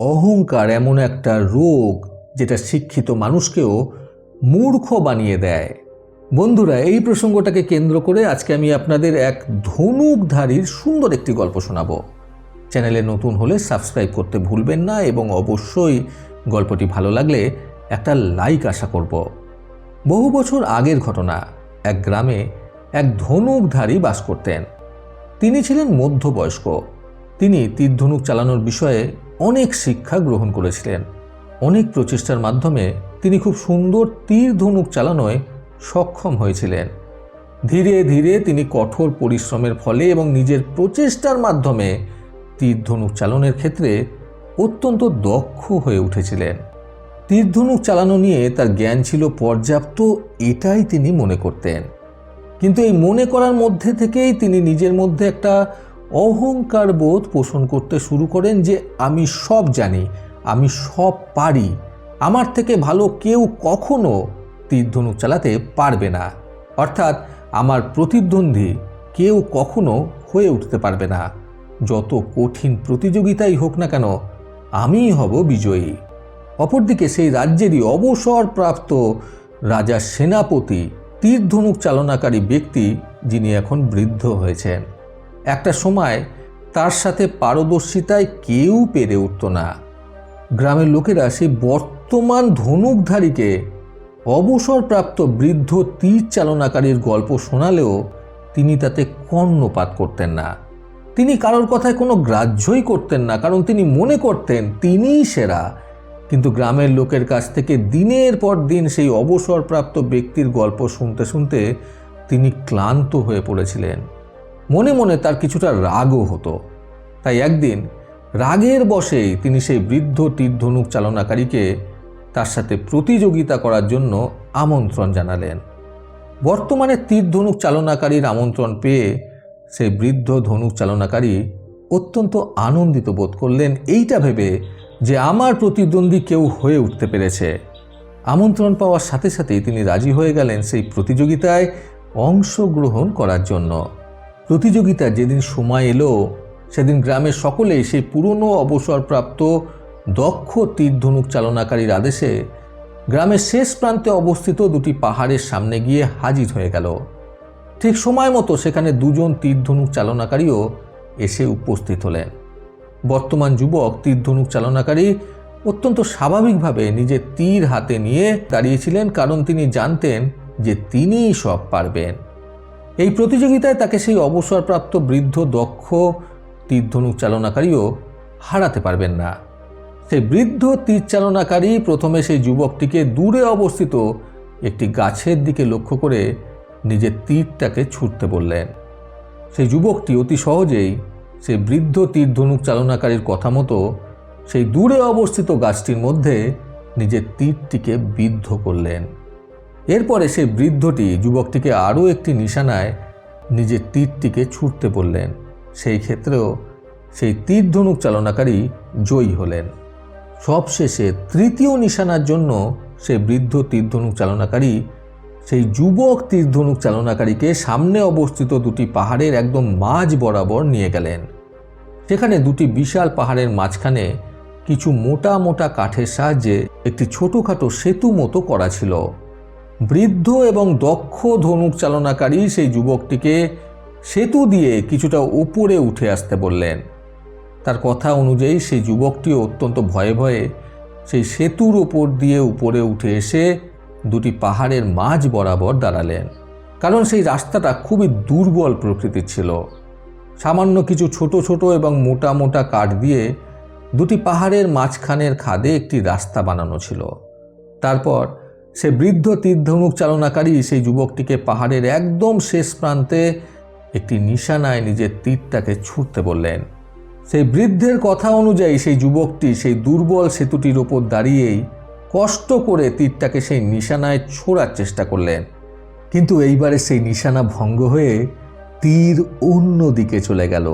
অহংকার এমন একটা রোগ যেটা শিক্ষিত মানুষকেও মূর্খ বানিয়ে দেয়। বন্ধুরা, এই প্রসঙ্গটাকে কেন্দ্র করে আজকে আমি আপনাদের এক ধনুকধারীর সুন্দর একটি গল্প শোনাবো। চ্যানেলে নতুন হলে সাবস্ক্রাইব করতে ভুলবেন না এবং অবশ্যই গল্পটি ভালো লাগলে একটা লাইক আশা করব। বহু বছর আগের ঘটনা, এক গ্রামে এক ধনুকধারী বাস করতেন। তিনি ছিলেন মধ্যবয়স্ক। তিনি তীর ধনুক চালানোর বিষয়ে অনেক শিক্ষা গ্রহণ করেছিলেন। অনেক প্রচেষ্টার মাধ্যমে তিনি খুব সুন্দর তীর ধনুক চালানোয় সক্ষম হয়েছিলেন। ধীরে ধীরে তিনি কঠোর পরিশ্রমের ফলে এবং নিজের প্রচেষ্টার মাধ্যমে তীর ধনুক চালনের ক্ষেত্রে অত্যন্ত দক্ষ হয়ে উঠেছিলেন। তীর ধনুক চালানো নিয়ে তার জ্ঞান ছিল পর্যাপ্ত, এটাই তিনি মনে করতেন। কিন্তু এই মনে করার মধ্যে থেকেই তিনি নিজের মধ্যে একটা অহংকার বোধ পোষণ করতে শুরু করেন যে, আমি সব জানি, আমি সব পারি। আমার থেকে ভালো কেউ কখনো তীর ধনুক চালাতে পারবে না। অর্থাৎ, আমার প্রতিদ্বন্দ্বী কেউ কখনো হয়ে উঠতে পারবে না। যত কঠিন প্রতিযোগিতাই হোক না কেন, আমিই হব বিজয়ী। অপরদিকে সেই রাজ্যেরই অবসরপ্রাপ্ত রাজা সেনাপতি তীর ধনুক চালনাকারী ব্যক্তি যিনি এখন বৃদ্ধ হয়েছেন। একটা সময় তার সাথে পারদর্শিতায় কেউ পেরে উঠত না। গ্রামের লোকেরা সেই বর্তমান ধনুকধারীকে অবসরপ্রাপ্ত বৃদ্ধ তীর চালনাকারীর গল্প শোনালেও তিনি তাতে কর্ণপাত করতেন না। তিনি কারোর কথায় কোনো গ্রাহ্যই করতেন না, কারণ তিনি মনে করতেন তিনিই সেরা। কিন্তু গ্রামের লোকের কাছ থেকে দিনের পর দিন সেই অবসরপ্রাপ্ত ব্যক্তির গল্প শুনতে শুনতে তিনি ক্লান্ত হয়ে পড়েছিলেন। মনে মনে তার কিছুটা রাগও হতো। তাই একদিন রাগের বশেই তিনি সেই বৃদ্ধ তীরধনুক চালনাকারীকে তার সাথে প্রতিযোগিতা করার জন্য আমন্ত্রণ জানালেন। বর্তমানে তীর ধনুক চালনাকারীর আমন্ত্রণ পেয়ে সেই বৃদ্ধ ধনুক চালনাকারী অত্যন্ত আনন্দিত বোধ করলেন, এইটা ভেবে যে আমার প্রতিদ্বন্দ্বী কেউ হয়ে উঠতে পেরেছে। আমন্ত্রণ পাওয়ার সাথে সাথেই তিনি রাজি হয়ে গেলেন সেই প্রতিযোগিতায় অংশগ্রহণ করার জন্য। প্রতিযোগিতার যেদিন সময় এলো, সেদিন গ্রামের সকলেই সেই পুরনো অবসরপ্রাপ্ত, দক্ষ তীর ধনুক চালনাকারীর আদেশে গ্রামের শেষ প্রান্তে অবস্থিত দুটি পাহাড়ের সামনে গিয়ে হাজির হয়ে গেল। ঠিক সময় মতো সেখানে দুজন তীর ধনুক চালনাকারীও এসে উপস্থিত হলেন। বর্তমান যুবক তীর ধনুক চালনাকারী অত্যন্ত স্বাভাবিকভাবে নিজের তীর হাতে নিয়ে দাঁড়িয়েছিলেন, কারণ তিনি জানতেন যে তিনিই সব পারবেন। এই প্রতিযোগিতায় তাকে সেই অবসরপ্রাপ্ত বৃদ্ধ দক্ষ তীর ধনুক চালনাকারীও হারাতে পারবেন না। সেই বৃদ্ধ তীর চালনাকারী প্রথমে সেই যুবকটিকে দূরে অবস্থিত একটি গাছের দিকে লক্ষ্য করে নিজের তীরটাকে ছুটতে বললেন। সেই যুবকটি অতি সহজেই সেই বৃদ্ধ তীর ধনুক চালনাকারীর কথা মতো সেই দূরে অবস্থিত গাছটির মধ্যে নিজের তীরটিকে বিদ্ধ করলেন। এরপরে সেই বৃদ্ধটি যুবকটিকে আরও একটি নিশানায় নিজের তীরটিকে ছুটতে বললেন। সেই ক্ষেত্রেও সেই তীর ধনুক চালনাকারী জয়ী হলেন। সবশেষে তৃতীয় নিশানার জন্য সেই বৃদ্ধ তীরধনুক চালনাকারী, সেই যুবক তীরধনুক চালনাকারীকে সামনে অবস্থিত দুটি পাহাড়ের একদম মাঝ বরাবর নিয়ে গেলেন। সেখানে দুটি বিশাল পাহাড়ের মাঝখানে কিছু মোটা মোটা কাঠের সাহায্যে একটি ছোটোখাটো সেতু মতো করা ছিল। বৃদ্ধ এবং দক্ষ ধনুক চালনাকারী সেই যুবকটিকে সেতু দিয়ে কিছুটা উপরে উঠে আসতে বললেন। তার কথা অনুযায়ী সেই যুবকটিও অত্যন্ত ভয়ে ভয়ে সেই সেতুর ওপর দিয়ে উপরে উঠে এসে দুটি পাহাড়ের মাঝ বরাবর দাঁড়ালেন। কারণ সেই রাস্তাটা খুবই দুর্বল প্রকৃতির ছিল। সামান্য কিছু ছোট ছোট এবং মোটা মোটা কাঠ দিয়ে দুটি পাহাড়ের মাঝখানের খাদে একটি রাস্তা বানানো ছিল। তারপর সে বৃদ্ধ তীরধনুক চালনাকারী সেই যুবকটিকে পাহাড়ের একদম শেষ প্রান্তে একটি নিশানায় নিজের তীরটাকে ছুটতে বললেন। সেই বৃদ্ধের কথা অনুযায়ী সেই যুবকটি সেই দুর্বল সেতুটির ওপর দাঁড়িয়েই কষ্ট করে তীরটাকে সেই নিশানায় ছোড়ার চেষ্টা করলেন। কিন্তু এইবারে সেই নিশানা ভঙ্গ হয়ে তীর অন্য দিকে চলে গেল।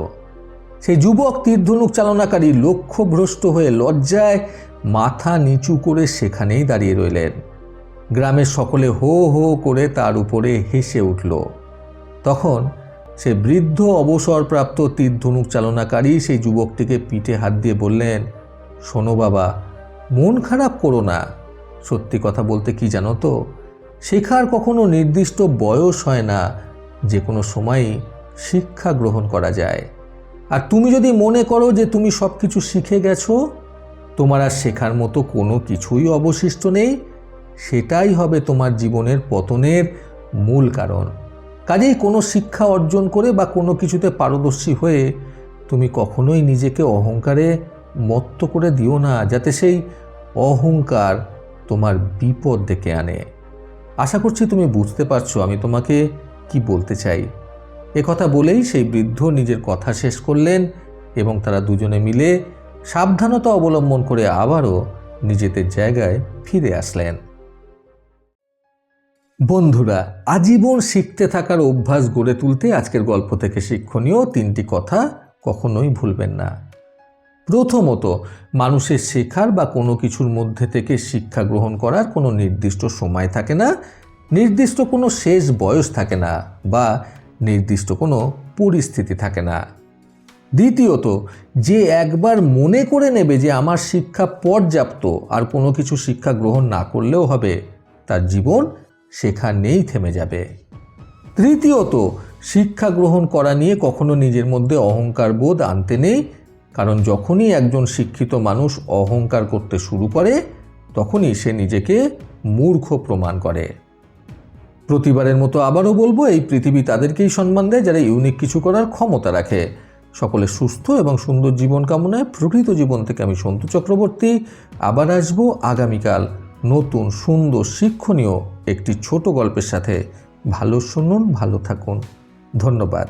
সেই যুবক তীরধনুক চালনাকারী লক্ষ্যভ্রষ্ট হয়ে লজ্জায় মাথা নিচু করে সেখানেই দাঁড়িয়ে রইলেন। গ্রামের সকলে হো হো করে তার উপরে হেসে উঠল। তখন সে বৃদ্ধ অবসরপ্রাপ্ত তীর ধনুক চালনাকারী সেই যুবকটিকে পিঠে হাত দিয়ে বললেন, শোনো বাবা, মন খারাপ করো না। সত্যি কথা বলতে কি জানো তো, শেখার কখনো নির্দিষ্ট বয়স হয় না, যে কোনো সময়ই শিক্ষা গ্রহণ করা যায়। আর তুমি যদি মনে করো যে তুমি সব কিছু শিখে গেছো, তোমার আর শেখার মতো কোনো কিছুই অবশিষ্ট নেই। সেটাই হবে তোমার জীবনের পতনের মূল কারণ। কাজেই কোনো শিক্ষা অর্জন করে বা কোনো কিছুতে পারদর্শী হয়ে তুমি কখনোই নিজেকে অহংকারে মত্ত করে দিও না, যাতে সেই অহংকার তোমার বিপদ ডেকে আনে। আশা করছি তুমি বুঝতে পারছ আমি তোমাকে কি বলতে চাই। কথা বলেই সেই বৃদ্ধ নিজের কথা শেষ করলেন এবং তারা দুজনে মিলে সাবধানতা অবলম্বন করে আবারও নিজেদের জায়গায় ফিরে আসলেন। বন্ধুরা, আজীবন শিখতে থাকার অভ্যাস গড়ে তুলতে আজকের গল্প থেকে শিক্ষণীয় তিনটি কথা কখনোই ভুলবেন না। প্রথমত, মানুষের শেখার বা কোনো কিছুর মধ্যে থেকে শিক্ষা গ্রহণ করার কোনো নির্দিষ্ট সময় থাকে না, নির্দিষ্ট কোনো শেষ বয়স থাকে না বা নির্দিষ্ট কোনো পরিস্থিতি থাকে না। দ্বিতীয়ত, যে একবার মনে করে নেবে যে আমার শিক্ষা পর্যাপ্ত আর কোনো কিছু শিক্ষা গ্রহণ না করলেও হবে, তার জীবন সেখানেই থেমে যাবে। তৃতীয়ত, শিক্ষা গ্রহণ করা নিয়ে কখনো নিজের মধ্যে অহংকার বোধ আনতে নেই, কারণ যখনই একজন শিক্ষিত মানুষ অহংকার করতে শুরু করে, তখনই সে নিজেকে মূর্খ প্রমাণ করে। প্রতিবারের মতো আবারও বলব, এই পৃথিবী তাদেরকেই সম্মান দেয় যারা ইউনিক কিছু করার ক্ষমতা রাখে। সকলে সুস্থ এবং সুন্দর জীবন কামনায় প্রকৃত জীবন থেকে আমি সন্তু চক্রবর্তী। আবার আসব আগামীকাল নতুন সুন্দর শিক্ষণীয় একটি ছোট গল্পের সাথে ভালো শুনুন ভালো থাকুন। ধন্যবাদ।